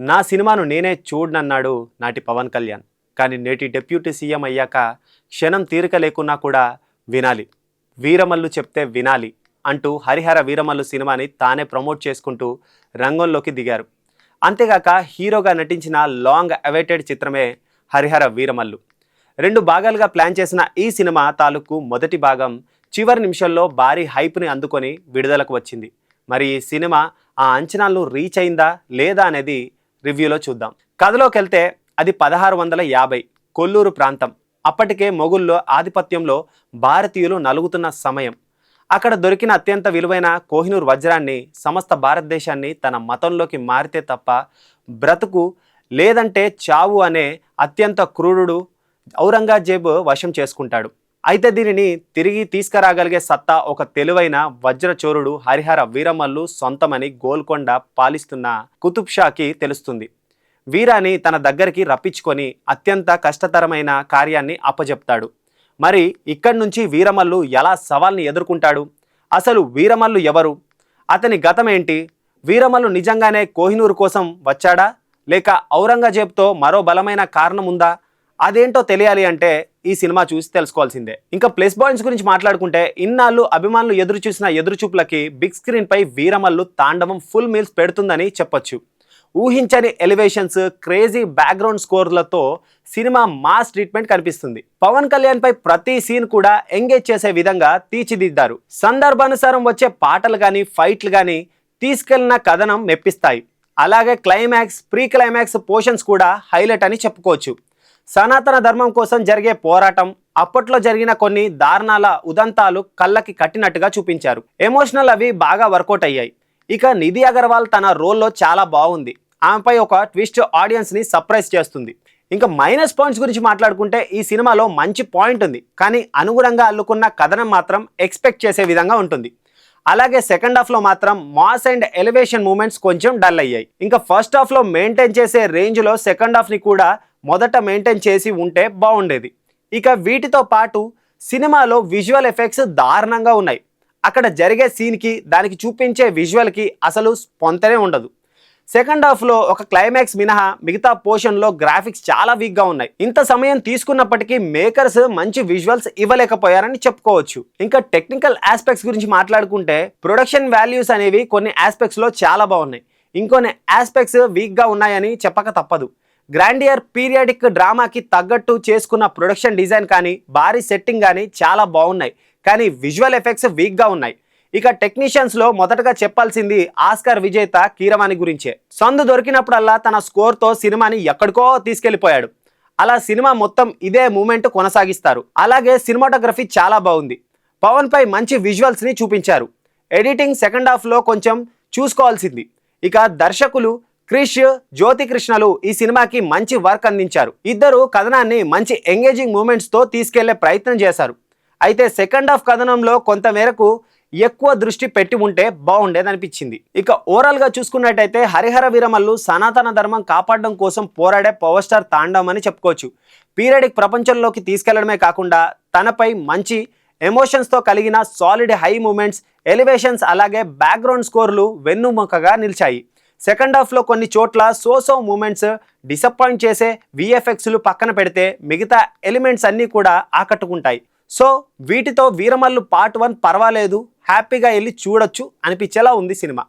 నా సినిమాను నేనే చూడనన్నాడు నాటి పవన్ కళ్యాణ్. కానీ నేటి డిప్యూటీ సీఎం అయ్యాక క్షణం తీరిక లేకున్నా కూడా వినాలి. వీరమల్లు చెప్తే వినాలి అంటూ హరిహర వీరమల్లు సినిమాని తానే ప్రమోట్ చేసుకుంటూ రంగంలోకి దిగారు. అంతేగాక హీరోగా నటించిన లాంగ్ అవైటెడ్ చిత్రమే హరిహర వీరమల్లు. రెండు భాగాలుగా ప్లాన్ చేసిన ఈ సినిమా తాలూకు మొదటి భాగం చివరి నిమిషంలో భారీ హైప్ని అందుకొని విడుదలకు వచ్చింది. మరి ఈ సినిమా ఆ అంచనాలను రీచ్ అయిందా లేదా అనేది రివ్యూలో చూద్దాం. కథలోకి వెళ్తే అది పదహారు వందల యాభై కొల్లూరు ప్రాంతం. అప్పటికే మొగుల్లో ఆధిపత్యంలో భారతీయులు నలుగుతున్న సమయం. అక్కడ దొరికిన అత్యంత విలువైన కోహినూర్ వజ్రాన్ని సమస్త భారతదేశాన్ని తన మతంలోకి మారితే తప్ప బ్రతుకు లేదంటే చావు అనే అత్యంత క్రూరుడు ఔరంగజేబు వశం చేసుకుంటాడు. అయితే దీనిని తిరిగి తీసుకురాగలిగే సత్తా ఒక తెలివైన వజ్రచోరుడు హరిహర వీరమల్లు సొంతమని గోల్కొండ పాలిస్తున్న కుతుబ్ షాకి తెలుస్తుంది. వీరాని తన దగ్గరికి రప్పించుకొని అత్యంత కష్టతరమైన కార్యాన్ని అప్పజెప్తాడు. మరి ఇక్కడి నుంచి వీరమల్లు ఎలా సవాల్ని ఎదుర్కొంటాడు? అసలు వీరమల్లు ఎవరు? అతని గతం ఏంటి వీరమల్లు నిజంగానే కోహినూరు కోసం వచ్చాడా? లేక ఔరంగజేబ్తో మరో బలమైన కారణం ఉందా అదేంటో తెలియాలి అంటే ఈ సినిమా చూసి తెలుసుకోవాల్సిందే. ఇంకా ప్లస్ పాయింట్స్ గురించి మాట్లాడుకుంటే ఇన్నాళ్ళు అభిమానులు ఎదురు చూసిన ఎదురుచూపులకి బిగ్ స్క్రీన్ పై వీరమల్లు తాండవం ఫుల్ మీల్స్ పెడుతుందని చెప్పొచ్చు. ఊహించని ఎలివేషన్స్ క్రేజీ బ్యాక్గ్రౌండ్ స్కోర్లతో సినిమా మాస్ ట్రీట్మెంట్ కనిపిస్తుంది. పవన్ కళ్యాణ్ పై ప్రతి సీన్ కూడా ఎంగేజ్ చేసే విధంగా తీర్చిదిద్దారు. సందర్భానుసారం వచ్చే పాటలు కానీ ఫైట్లు కానీ తీసుకెళ్ళిన కథనం మెప్పిస్తాయి. అలాగే క్లైమాక్స్ ప్రీ క్లైమాక్స్ పోర్షన్స్ కూడా హైలైట్ అని చెప్పుకోవచ్చు. సనాతన ధర్మం కోసం జరిగే పోరాటం అప్పట్లో జరిగిన కొన్ని దారుణాల ఉదంతాలు కళ్ళకి కట్టినట్టుగా చూపించారు. ఎమోషనల్ అవి బాగా వర్కౌట్ అయ్యాయి. ఇక నిధి అగర్వాల్ తన రోల్లో చాలా బాగుంది. ఆమెపై ఒక ట్విస్ట్ ఆడియన్స్ని సర్ప్రైజ్ చేస్తుంది. ఇంకా మైనస్ పాయింట్స్ గురించి మాట్లాడుకుంటే ఈ సినిమాలో మంచి పాయింట్ ఉంది. కానీ అనుగుణంగా అల్లుకున్న కథనం మాత్రం ఎక్స్పెక్ట్ చేసే విధంగా ఉంటుంది. అలాగే సెకండ్ హాఫ్లో మాత్రం మాస్ అండ్ ఎలివేషన్ మూమెంట్స్ కొంచెం డల్ అయ్యాయి. ఇంకా ఫస్ట్ హాఫ్లో మెయింటైన్ చేసే రేంజ్లో సెకండ్ హాఫ్ని కూడా మొదట మెయింటైన్ చేసి ఉంటే బాగుండేది. ఇక వీటితో పాటు సినిమాలో విజువల్ ఎఫెక్ట్స్ దారుణంగా ఉన్నాయి. అక్కడ జరిగే సీన్కి దానికి చూపించే విజువల్కి అసలు పొంతనే ఉండదు. సెకండ్ హాఫ్లో ఒక క్లైమాక్స్ మినహా మిగతా పోర్షన్లో గ్రాఫిక్స్ చాలా వీక్గా ఉన్నాయి. ఇంత సమయం తీసుకున్నప్పటికీ మేకర్స్ మంచి విజువల్స్ ఇవ్వలేకపోయారని చెప్పుకోవచ్చు. ఇంకా టెక్నికల్ ఆస్పెక్ట్స్ గురించి మాట్లాడుకుంటే ప్రొడక్షన్ వాల్యూస్ అనేవి కొన్ని ఆస్పెక్ట్స్లో చాలా బాగున్నాయి. ఇంకొన్ని ఆస్పెక్ట్స్ వీక్గా ఉన్నాయని చెప్పక తప్పదు. గ్రాండియర్ పీరియాడిక్ డ్రామాకి తగ్గట్టు చేసుకున్న ప్రొడక్షన్ డిజైన్ కానీ భారీ సెట్టింగ్ కానీ చాలా బాగున్నాయి. కానీ విజువల్ ఎఫెక్ట్స్ వీక్గా ఉన్నాయి. ఇక టెక్నీషియన్స్లో మొదటగా చెప్పాల్సింది ఆస్కార్ విజేత కీరవాణి గురించే. సందు దొరికినప్పుడల్లా తన స్కోర్తో సినిమాని ఎక్కడికో తీసుకెళ్ళిపోయాడు అలా సినిమా మొత్తం ఇదే మూమెంట్ కొనసాగిస్తారు. అలాగే సినిమాటోగ్రఫీ చాలా బాగుంది. పవన్పై మంచి విజువల్స్ని చూపించారు. ఎడిటింగ్ సెకండ్ హాఫ్లో కొంచెం చూసుకోవాల్సింది. ఇక దర్శకులు క్రిష్ జ్యోతి కృష్ణలు ఈ సినిమాకి మంచి వర్క్ అందించారు. ఇద్దరు కథనాన్ని మంచి ఎంగేజింగ్ మూమెంట్స్తో తీసుకెళ్ళే ప్రయత్నం చేశారు. అయితే సెకండ్ హాఫ్ కథనంలో కొంతమేరకు ఎక్కువ దృష్టి పెట్టి ఉంటే బాగుండేదనిపించింది ఇక ఓవరాల్గా చూసుకున్నట్టయితే హరిహర వీరమల్లు సనాతన ధర్మం కాపాడడం కోసం పోరాడే పవర్ స్టార్ తాండం అని చెప్పుకోవచ్చు. పీరియడిక్ ప్రపంచంలోకి తీసుకెళ్ళడమే కాకుండా తనపై మంచి ఎమోషన్స్తో కలిగిన సాలిడ్ హై మూమెంట్స్ ఎలివేషన్స్ అలాగే బ్యాక్గ్రౌండ్ స్కోర్లు వెన్నుముకగా నిలిచాయి. సెకండ్ హాఫ్లో కొన్ని చోట్ల సోసో మూమెంట్స్ డిసప్పాయింట్ చేసే విఎఫ్ఎక్స్లు పక్కన పెడితే మిగతా ఎలిమెంట్స్ అన్నీ కూడా ఆకట్టుకుంటాయి. సో వీటితో వీరమల్లు పార్ట్ వన్ పర్వాలేదు హ్యాపీగా వెళ్ళి చూడొచ్చు అనిపించేలా ఉంది సినిమా.